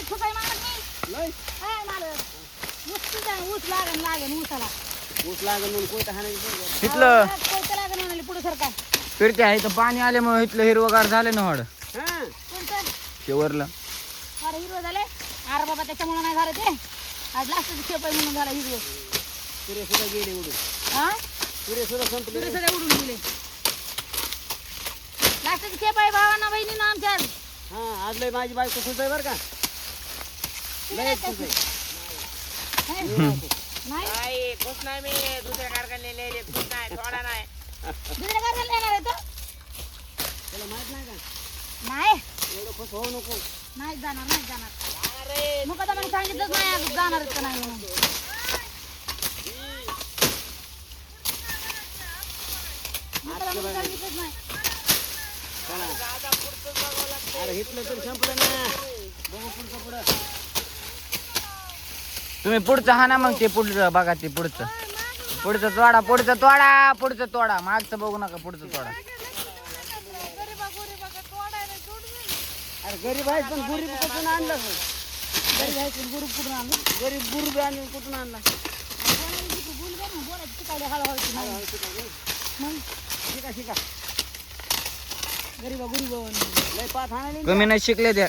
लय ठुकाय मारत नाही लय काय मारत ऊस तुझा ऊस लागन लागन ऊसाला ऊस लागेल म्हणून कोयता हाणायची इथलं कोणतं लागन म्हणाले पुढे सरकार फिरते आहे तर पाणी आल्यामुळे इथलं हिरवगार झाले ना हड हा कोणतं शेवरला अरे हिरवं झाले अरे बाबा त्याच्यामुळे नाही झालं ते आज लास्टची खेप आहे म्हणून झाला हिरवं सूर्य सुद्धा गेले उडून हा सूर्य सुद्धा संपले तुझे सगळे उडून गेले लास्टची खेप आहे भावांना बहिणीनं आमच्या आज. हा आज लय माझी बायको आहे बरं का? नाही खुश नाही मी. दुसऱ्या कारखान्याला नेले खुश नाही थोडा नाही. दुसऱ्या कारखान्याला येणार आहे तो? माहीत नाही का? नाही. एवढं खुश होऊ नको. नाही जाणार नाही जाणार. अरे मग आता मला सांगितलंच नाही आज जाणार का नाही म्हणून. सांगितलंच अरे इथलं तर संपलं ना. बघू पुढचं पुढं. तुम्ही पुढचं हा ना मग ते पुढचं बघा ते पुढचं. पुढचं तोडा पुढचं तोडा पुढचं तोडा. मागचं बघू नका पुढचं तोडा. अरे गरीब आहे पण गुरीब कुठून आणलं? घरी जायचं गुरु पुढून आलो गरीब गुरुब आणून कुठून आणला. मग शिका शिका गरीबा गुरु लय कमी नाही शिकले त्या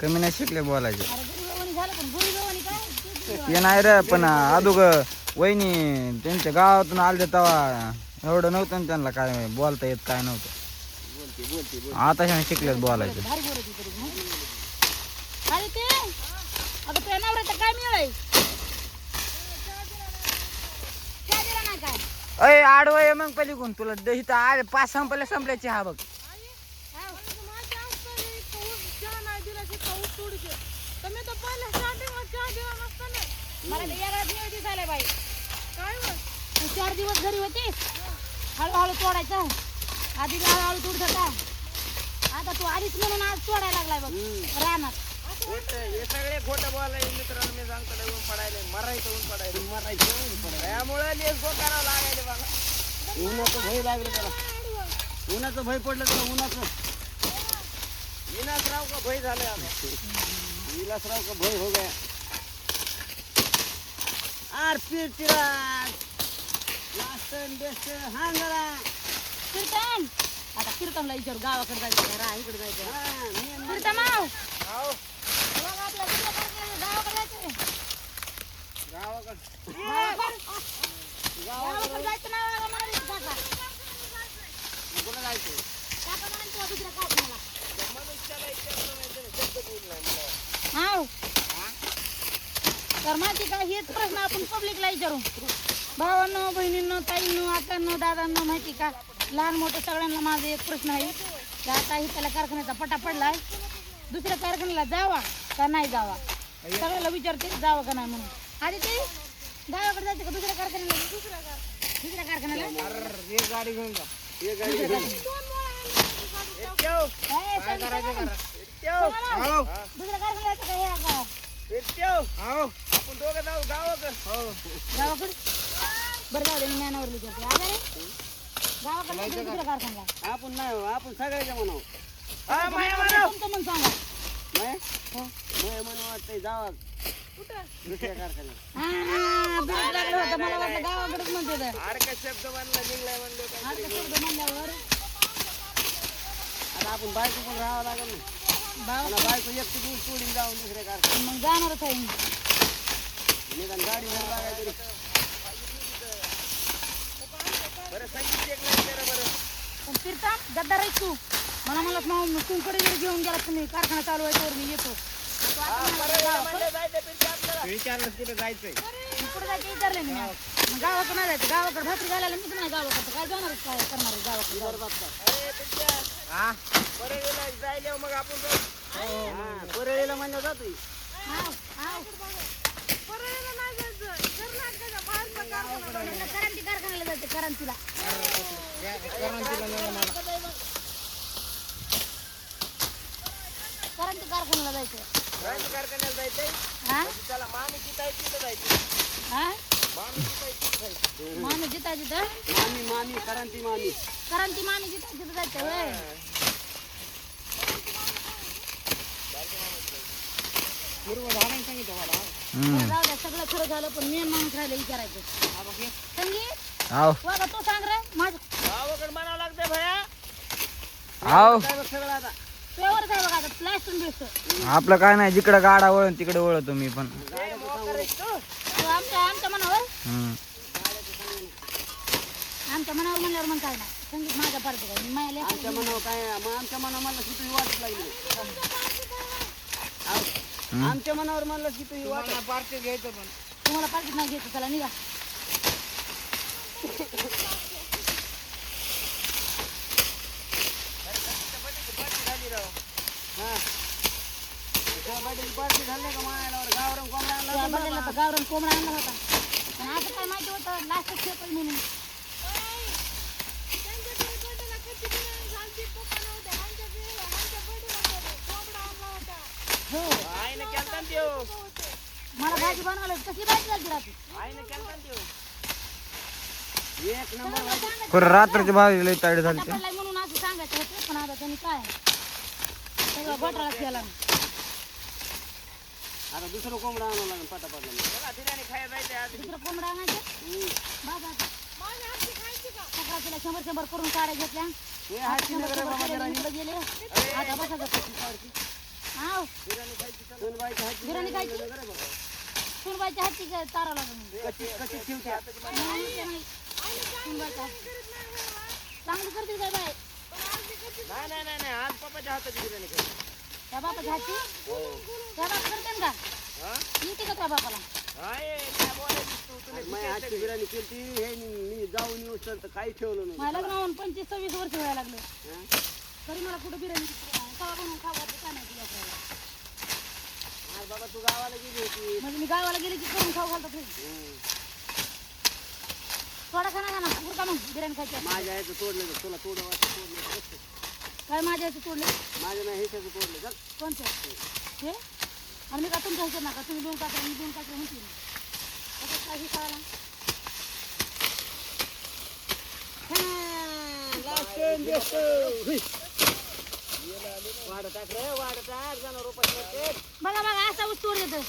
कमी नाही शिकले बोलायचे. अरे झालं पण गुरु. ते नाही रे पण अदोग वहिनी त्यांच्या गावातून आले तेव्हा एवढं नव्हतं ना त्यांना काय बोलता येत काय नव्हतं. आता शिकलेत बोलायचं. अय आडवं ये मग पलीकडून. तुला दही तर आले पाच संपले संपल्याची हा बघ. मला नियोजित झालंय बाई. तू चार दिवस घरी होतीस हळूहळू तोडायचं. आधी हळूहळू तोडत होता. आता तू आलीस म्हणून आज तोडायला लागलाय बघ. रानात. खोटं हे सगळे खोटं बोलाय मित्रांनो. मी सांगतो लय ऊन पडायले. मरायचं ऊन पडायले. मरायचं ऊन पडायचं. त्यामुळे लेस गो करावं लागायले बघा. उन्हाचं भय लागलं त्याला. उन्हाचं भय पडलं त्याला उन्हाचं. विनाशराव का भय झाले आता. विलासराव का भय हो गया. आर पीर तिराज लास्टन बेस्ट हांगळा कीर्तन. आता कीर्तनला विचारू गावाकडे जायचं का रा इकडे जायचं हा, मी कीर्तन माव. हाव. बघ आपल्या दुसऱ्या कारखान्याला गावाकडे जायचं गावाकडं. गावाकडे जायचं ना मला म्हणाले काका कुठं जायचं? काका म्हणाले तुला दुसऱ्या मला. हाव. तर माहिती का हेच प्रश्न आपण पब्लिकला विचारू. भावांनो बहिणींनो ताईंनो आकांनो दादांनो माहिती का लहान मोठे सगळ्यांना माझा एक प्रश्न आहे. की आता ही त्याला कारखान्याचा पटा पडलाय दुसऱ्या कारखान्याला जावा का नाही जावा? सगळ्याला विचारते जावं का नाही म्हणून. आधी ते गावाकडे जायचं का दुसऱ्या कारखान्याला? दुसऱ्या कार- दुसऱ्या कारखान्याला. गाडी घेऊन हे. दुसऱ्या कारखान्याला हे आपण दोघं जाऊ गावाकडं गावाकडे बरं जाऊ दे मी ज्ञानावर विचारते आजा रे गावाकडे का दुसऱ्या कारखान्याला आपण नाही हो, आपण सगळ्याच्या म्हणावं हा माया तुमचं मन सांगा नाही म्हणून वाटतंय जावा दुसऱ्या कारखान्यात हा, बिल लागलं होतं मला वाटलं गावाकडेच म्हणते तर. काय शब्द बनला निघलाय म्हणलो काय आता शब्द म्हणल्यावर आता आपण बायको पण राहावं लागेल ना भाव मला बायको एकटी दूर सोडून जाऊन दुसऱ्या कारखान्यात. मग जाणारच आहे मी. निदान गाडी घेऊन लागायचं तरी. बरं संगीत एक नाही बरं. पण फिरता गद्दार आहेस तू. मला मला मग तुमकडे जर घेऊन गेला तुम्ही कारखाना चालू आहे तर मी येतो. विचारलं कुठे जायचंय. मी पुढे जायचं विचारलं मी. मग गावाकडे नाही जायचं. गावाकडे भाकरी घालायला मीच नाही गावाकडे. काय जाणारच काय करणार गावाकडे? हा जायला मग आपण परळीला म्हणजे जातोय. क्रांती कारखान्याला जायचं क्रांतीला क्रांती कारखान्याला जायचं. कारखान्याला जायचंय हा त्याला मामी किती आहे तिथं जायचं हा मामी तिथं जायचं मामी जिता जिथं मामी मामी क्रांती मामी क्रांती मामी जिता जिथं जायचं होय हम्म जाऊ द्या सगळं खरं झालं पण मेन माणूस राहिलं विचारायचं संगीत आव बघा तू सांग रे माझं गावाकडे म्हणावं लागते भया. आव काय बघ सगळं आता. पेवरच आहे बघा आता प्लॅस्टर बिस्टर आपलं काय नाही जिकडं गाडा वळण तिकडे वळतो मी पण. आमच्या आमच्या मनावर? हम्म. आमच्या मनावर म्हणल्यावर मग काय नाही. संगीत पार्टी मी आमच्या मनावर काय मग आमच्या लागली आव. आमच्या मनावर म्हणलं की तुझी वाट पार्टी घ्यायचं पण तुम्हाला पार्टीत नाही घ्यायचं चला निघा हा त्या बाईची पार्टी झाली का मायावर गावरम गावरान कोंबडा आणला होता. पण आता काय माहिती होतं लास्ट खेळ म्हणून. हो. आईने केलता ना त्यो मला भाजी बनवायला कसली भाजी झाली राहते आईने केलता ना त्यो एक नंबर भाजी. खरं रात्रीच्या भाजी लई ताईट झाली ते. पडलाय म्हणून असं सांगायचं होतं पण आता त्यांनी काय? सगळं केला आता दुसरं कोंबडा आणावं लागेल पाटा पाटला बघा बिर्याणी खायला जायचं आज. दुसरं कोंबडा आणायचं? बाबा शंभर शंभर करून साड्या घेतल्या. हे हातची नगर आहे बाबा जरा इकडे गेले. आता बसायचं पत्नीच्यावरती. हाव सोनबाईच्या हातची बिर्याणी खायची. सुनबाईच्या हातची काय तारा लागून कशी कशी ठेवते चांगली करतील काय बाय नाही नाही नाही. आज पप्पाच्या हाताची बिर्याणी खायची. त्या बापाच्या हातची त्या बाप करते का हा? येते का त्या बापाला माझ्या हातची बिर्याणी केली हे मी जाऊन येऊ तर तर काही ठेवलं नाही मला होऊन पंचवीस सव्वीस वर्ष व्हायला लागले हा? तरी मला कुठं बिर्याणी कवा बनवून काय माहिती लेकराला. आज बाबा तू गावाला गेली होती म्हणजे मी गावाला गेले की करून खाऊ घालतो. हं. थोडा खाना खाना उरका मग बिर्याणी खायची. माझ्या ह्याचं तोडलं तर तुला तोडं वाटतं तोडलं. काय माझ्या याचं तोडले? माझ्या नाही ह्याचं तोडलं. चल. कोणतं? हे? आणि मी का तुमच्या ह्याच्यात नका? तुम्ही दोन काकडे मी दोन काकडे म्हणते त्याच्यात काही कळाला वाढ टाक रे वाढ टाक जाणार रुपये बघा बघा असा ऊस तोड देतं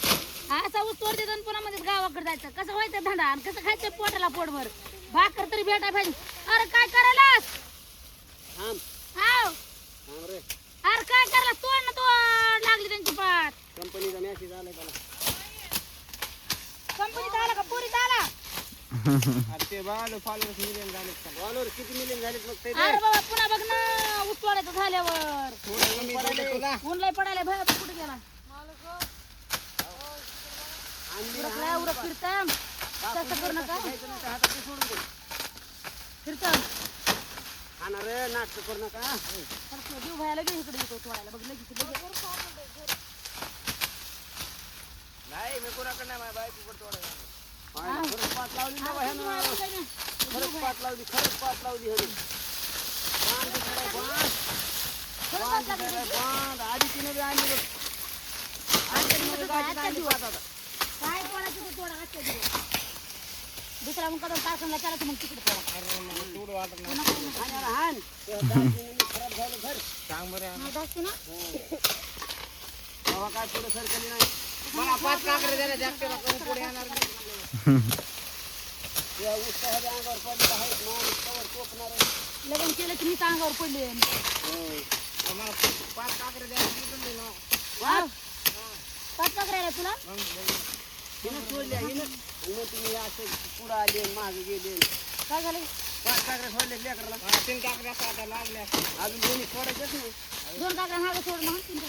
असा ऊस तोड देतं आणि पुन्हा मध्ये गावाकडे जायचं. कसं व्हायचं धंदा? आणि कसं खायचं पोटाला पोटभर? भाकर तरी भेटाय पाहिजे. अरे काय करायलास? थांब हाव थांब रे अरे काय करायला तोड ना तोड लागली त्यांची पाठ कंपनीचा मॅसेज आलाय त्याला. कंपनीत आला का? पुरीत आला? अरे ते बाल फॉलोअर्स मिलियन झाले फॉलोअर किती मिलियन झालेत मग ते अरे बाबा पुन्हा बघ ना ऊस तोडायचं झाल्यावर तुला. ऊन लय पडायला भय कुठे गेला? उरक लय उरक फिरतं. तसं करू नका. हातात ते सोडून दे. फिरतं. खाणार रे नाटक करू नका. जीव भयाला लगेच इकडे येतो तोडायला बघ लगेच लगेच. नाही मी कोणाकडे नाही माझ्या बायकोकडे तोडायला खरंच पाठ लावली ना काय नाही. खरंच पाठ लावली खरंच पाठ लावली ह्यानं. बांध. आधी तिने बी आणली. बघ. काय ते तोडा दुसरा मग कदम कारखान्याला चालायचं मग तिकडे खराब झालं घर. सांग बरं. ना. तेव्हा काय पुढे सरकली नाही. लग्न केलं की मी अंगावर पडले. हं. मला पाच पकडायला तुला? सोडल्या तुम्ही असं पुढं आले मागे गेले. काय झालं? पाच काकडे सोडले लेकराला. हा, तीन काकड्या आता लागल्या. अजून दोन्ही सोडायचेच नाही. दोन काकडे मागे सोड तीन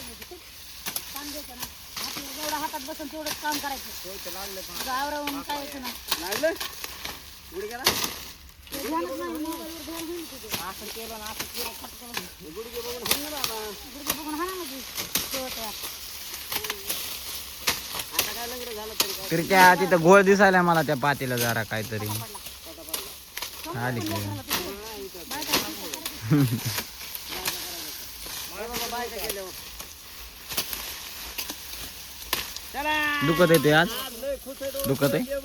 जेवढं हातात बसून तेवढंच काम करायचं. होय, ते लागले पण गावरावून काय यायचं नाही. लागलं? उडी गेला ते ध्यानच नाही मोबाईलवर ध्यान होईल तुझं असं केलं ना असं केलं खटकन गुडघे बघून हाण ना बाबा गुडघे बघून हाना म्हणजे शेवटच्या आता काय लंगडे झालं तरी काय? क्रिक्या तिथं गोळ दिसायला मला त्या पातीला जरा काहीतरी. आली की. बायका दुखत आज आहे तो. दुखत आहे आहे आज.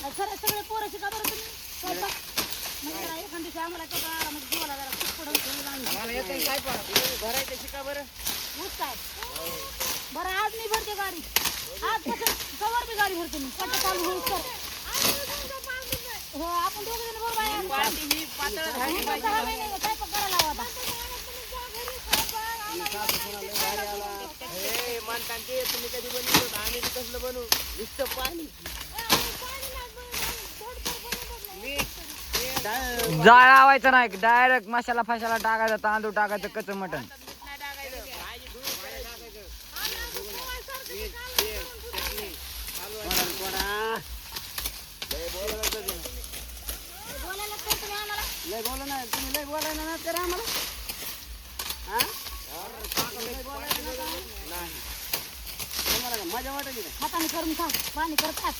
काय खरं सगळे पोरं शिका बरं तुम्ही स्वयंपाक म्हणजे जरा एखाद दिवशी आम्हाला कसं आरामात जीवाला जरा खूप पडून शिका बरं ऊस काय बरं आज मी भरते गाडी. आज कसं कवर बी गाडी भरते मी. पट्टा चालू होईल तर हो आपण दोघे जण बरोबर आहे ही मी महिने करायला हवा आता. हे तुम्ही कधी बनवतो आम्ही बी कसलं बनवू. नुसतं पाणी. मी ते जाळ लावायचं नाही. डायरेक्ट मसाला फसाला टाकायचा तांदूळ टाकायचं कच्च मटण मीठ नाही टाकायचं भाजी धुवून पाणी टाकायचं मीठ तेल चटणी हलवा कोणा लय बोला ना तुम्ही. बोलायला तर तुम्ही आम्हाला लय बोला ना लय बोलायला ना तर आम्हाला. हा? ना नाही तुम्हाला का मजा वाटायची का हाताने करून खा पाणी करतात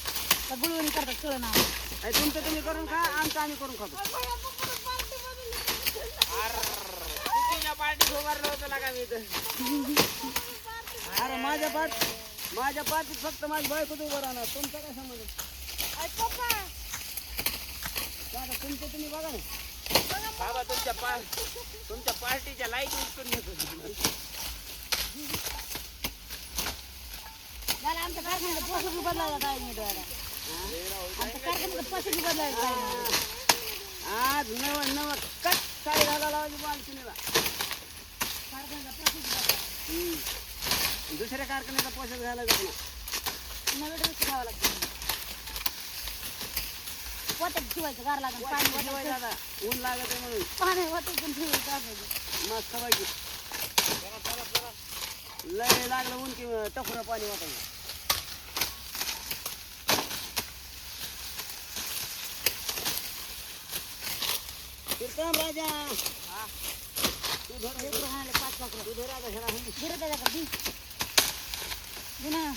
तर गुळवणी करतात कळ ना अरे तुमचं तुम्ही करून खा आमचं आम्ही करून खातो. पार्टी उभारलं होतं लागा मी इथं. अरे माझ्या पाठ माझ्या पाठीत फक्त माझी बायको उभं राहणार. तुमचं काय संबंध? तुमचं तुम्ही बघा ना. बाबा तुमच्या पा तुमच्या पार्टीच्या लाइट उचकून घेतो झालं आमच्या बदलायला काय नाही दादा. आमच्या बी बदलायला काय नाही. आज नव नव कट साडी घालायला लावायची बालकिनीला कारखान्यात पैसे बी बदलायला. दुसऱ्या कारखान्याचा पोषक पुन्हा. नवीन ड्रेस घ्यावा लागतो. पोत्यात ठेवायचं गार लागेल पाणी ठेवायचं आता. ऊन लागत आहे म्हणून. पाणी वाटायचं ठेवायचं असायचं मस्त पैकी. लय लागलं ऊन की टफुरा पाणी वाटायचं. कीर्तन राजा. तू धर. पाच पाच तू धर आता ह्याला हंडी. गिरं त्याच्याकडे दी दे ना.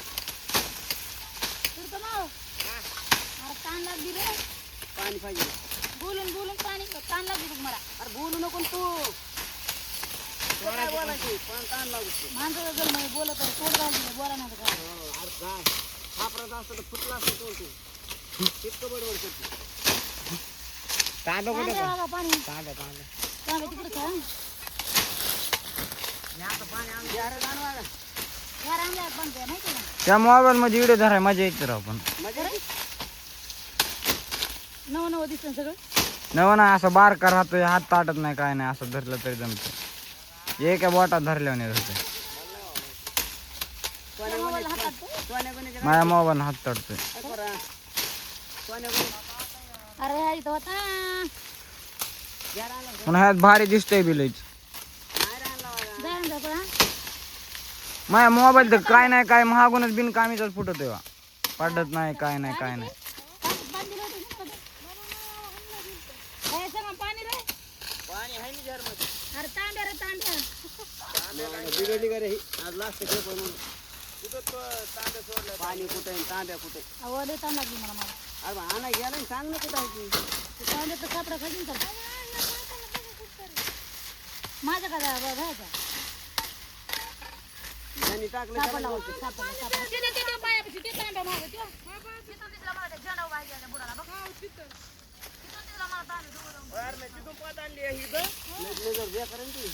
तुरतं ना. अरे ताण लागली रे. पाणी पाहिजे. बोलून बोलून पाणी ताण लागली बघ मला. अरे बोलू नको ना तू. तू काय बोलायची? पण ताण लागू माणसाचं जर बोलत आहे तोड बोला काय. अरे काय? सापडत असतं तर फुटला असतं तो तू. इतकं बडबड करते. बाबा पाणी. तिकडे खा आता पाणी आमच्या घरात आणवा का घर आणल्या माहिती का? त्या मोबाईल मध्ये व्हिडिओ धराय मजा येते राव पण. मजा नवं नवं दिसतं सगळं? नव ना असं बारका राहतोय हात ताटत नाही काय नाही असं धरलं तरी जमतं एका बोटात धरल्यावर नाही धरतोय. माझ्या मोबाईल हात तडतोय अरे हा इथं होता. पण ह्यात भारी दिसतंय बिलच हा माझ्या मोबाईल तर काय नाही काय महागूनच बिनकामीचाच फुटत तेव्हा पडत नाही काय नाही काय नाही पाणी- पाणी दिलं होतं ना हे सगळं पाणी रे पाणी आहे ना मध्ये अरे तांब्या रे तांब्या बिघडली का रे ही? आज लास्ट खेळ म्हणून कुठं तो तांदूळ सोडलं पाणी कुठे तांब्या कुठे? अहो लय ताण लागली मला मला अरे बा, आणा गेला ना, सांग ना कुठं आहे ती ते खाली तर माझं का जा- घ्यायचं त्यांनी टाकलं सापडला त्याला होता सापडला सापडला ते ते- ते- ते पायापाशी ते तांब्या मागं त्यो. तिथून दिसला मला त्या झेंडा उभा आहे त्या बुडाला बघ. तिथून दिसला मला तांब्या जवळ जाऊन. यार मी तिथून पात आणली आहे इथं लयच नजर द्या करेन ती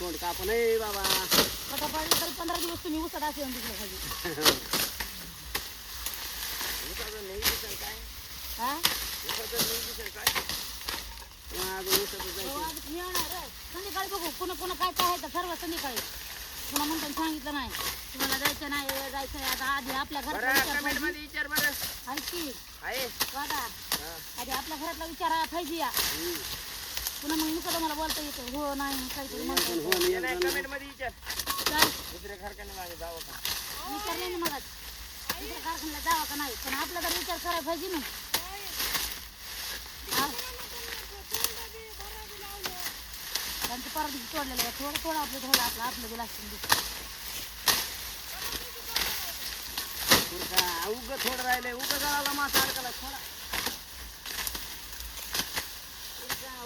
तोंड काप नाही बाबा पटापट तरी पंधरा दिवस तुम्ही उसड असे येऊन तिकडे खाली हा? संध्याकाळी बघू. पुन्हा पुन्हा काय काय आहे तर सर्व संध्याकाळी. पुन्हा म्हणतात सांगितलं नाही. तुम्हाला जायचं नाही हे जायचं आहे. आता आधी आपल्या घरातला विचार कमेंट पाहिजे. मध्ये विचार बरं. आहे. आधी आपल्या घरातला विचार पाहिजे या. पुन्हा मग नुसतं मला बोलता येतं. हो नाही काहीतरी म्हणता येतं. हो, नाही कमेंटमध्ये विचार. दुसऱ्या जावं का? विचारले ना मग दुसऱ्या कारखान्याला जावं का नाही? पण आपला तर विचार करायला पाहिजे ना. त्यांचं परत तोडलेलं आहे थोडं थोडं आपलं थोडं आपलं आपलं बी लागतं म्हणजे. उग थोडं राहिलंय. उग जळाला मासा अडकला थोडा.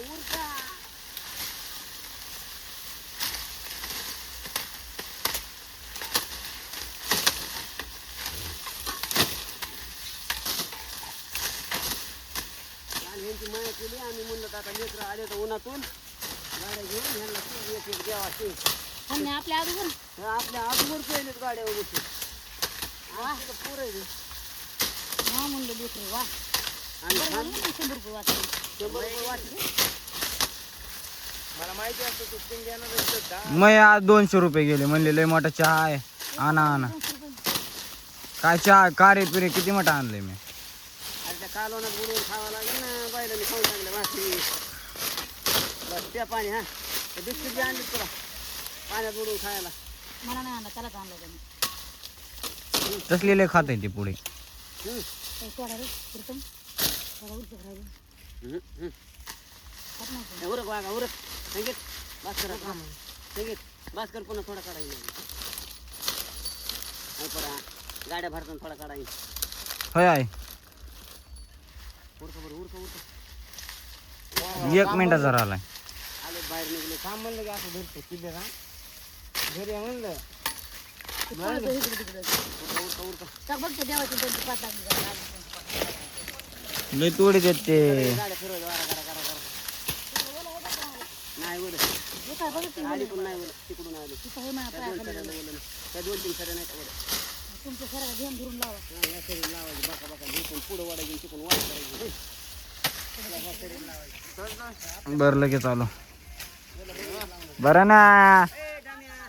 उरका आणि यांची माया केली. आम्ही म्हणलं आता लेकरं आले तर उन्हातून आणि आपल्या अगोदर हे आपल्या आजूवर पहिलेच गाड्या उभे पोरं आहे हा म्हणलं लेकरं वा आणि बरं झालं ना शंभर रुपये वाचले शंभर रुपये वाटले मला माहिती असतं तू स्टिंग घेणार मग आज दोनशे रुपये गेले म्हणले लय मोठा चहा आहे. आणा आणा. काय चहा कारे पिरे किती मोठा आणलंय मी? अरे त्या बुडवून खावं लागेल ना बैलांनी खाऊन त्या पाणी हा. ते बिस्किट बी आणली तुला. पाण्यात खायला. मला नाही आणला त्यालाच आणलं त्यांनी. तसले लय खात ते पुढे हम्म. काही सोडा रे प्रथम थोडा उलट राहिलं. हम्म, हम्म. खात नाही कोणी. हे उरक वागा उरक. संगीत भास्कर संगीत भास्कर पुन्हा थोडा काढायला नाही पडा गाड्या भरताना थोडा काढायला होय आहे उरका बरं उरका उरका. एक मिनिटाचा राहिलाय बाहेर निघले काम म्हणलं की असं धरतो किल्ले ना घरी म्हणलं. लय तोडी देत ते. गाड्या फिरवायच्या वारा करा करा करा नाही बोल आली पण नाही बोल तिकडून आली. त्या दोन दोन तीन सऱ्या नाही का या लावायची. बाका बाका झोपून पुढं वाढायची तिकडून वाढ करायची. बरं लगेच आलो. बरं ना.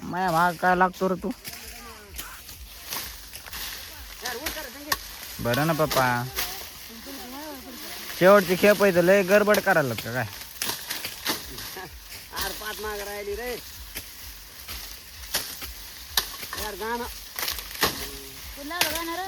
माया भाग काय लागतो रे तू? बरं ना पप्पा. शेवटची खेप आहे तर लय गडबड करायला लागतं काय? आर पाच माग राहिली रे. यार गाणं